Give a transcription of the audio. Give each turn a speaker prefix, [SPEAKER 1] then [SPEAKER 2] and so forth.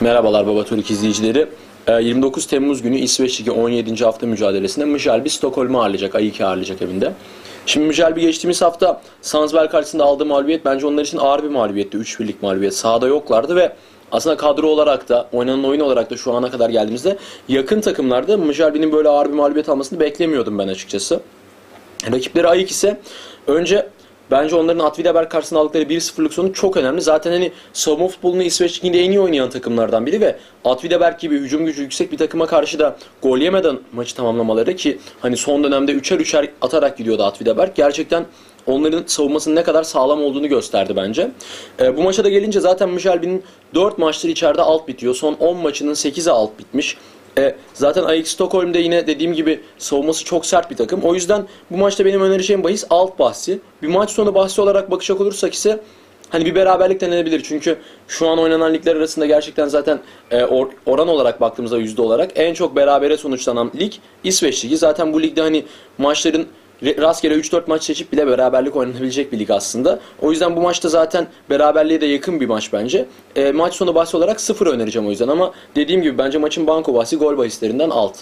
[SPEAKER 1] Merhabalar Baba Turik izleyicileri. Ee, 29 Temmuz günü İsveç Ligi 17. hafta mücadelesinde Müjelbi Stockholm'u ağırlayacak, Ayiki ağırlayacak evinde. Şimdi Müjelbi geçtiğimiz hafta Sandsberg karşısında aldığı mağlubiyet bence onlar için ağır bir mağlubiyetti. 3 birlik mağlubiyet. Sahada yoklardı ve aslında kadro olarak da, oynanan oyun olarak da şu ana kadar geldiğimizde yakın takımlarda Müjelbi'nin böyle ağır bir mağlubiyet almasını beklemiyordum ben açıkçası. Rakipleri Ayık ise önce bence onların Atvidaberg karşısında aldıkları 1-0'lık sonu çok önemli. Zaten hani savunma futbolunu İsveç Ligi'nde en iyi oynayan takımlardan biri ve Atvidaberg gibi hücum gücü yüksek bir takıma karşı da gol yemeden maçı tamamlamaları ki hani son dönemde üçer üçer atarak gidiyordu Atvidaberg. Gerçekten onların savunmasının ne kadar sağlam olduğunu gösterdi bence. E, bu maça da gelince zaten Müjelbi'nin 4 maçtır içeride alt bitiyor. Son 10 maçının 8'i alt bitmiş. E, zaten Ajax Stockholm'da yine dediğim gibi savunması çok sert bir takım. O yüzden bu maçta benim önereceğim bahis alt bahsi. Bir maç sonu bahsi olarak bakacak olursak ise hani bir beraberlik denenebilir. Çünkü şu an oynanan ligler arasında gerçekten zaten e, or- oran olarak baktığımızda yüzde olarak en çok berabere sonuçlanan lig İsveç Ligi. Zaten bu ligde hani maçların rastgele 3-4 maç seçip bile beraberlik oynanabilecek bir lig aslında. O yüzden bu maçta zaten beraberliğe de yakın bir maç bence. E, maç sonu bahsi olarak sıfır önereceğim o yüzden ama dediğim gibi bence maçın banko bahsi gol bahislerinden alt.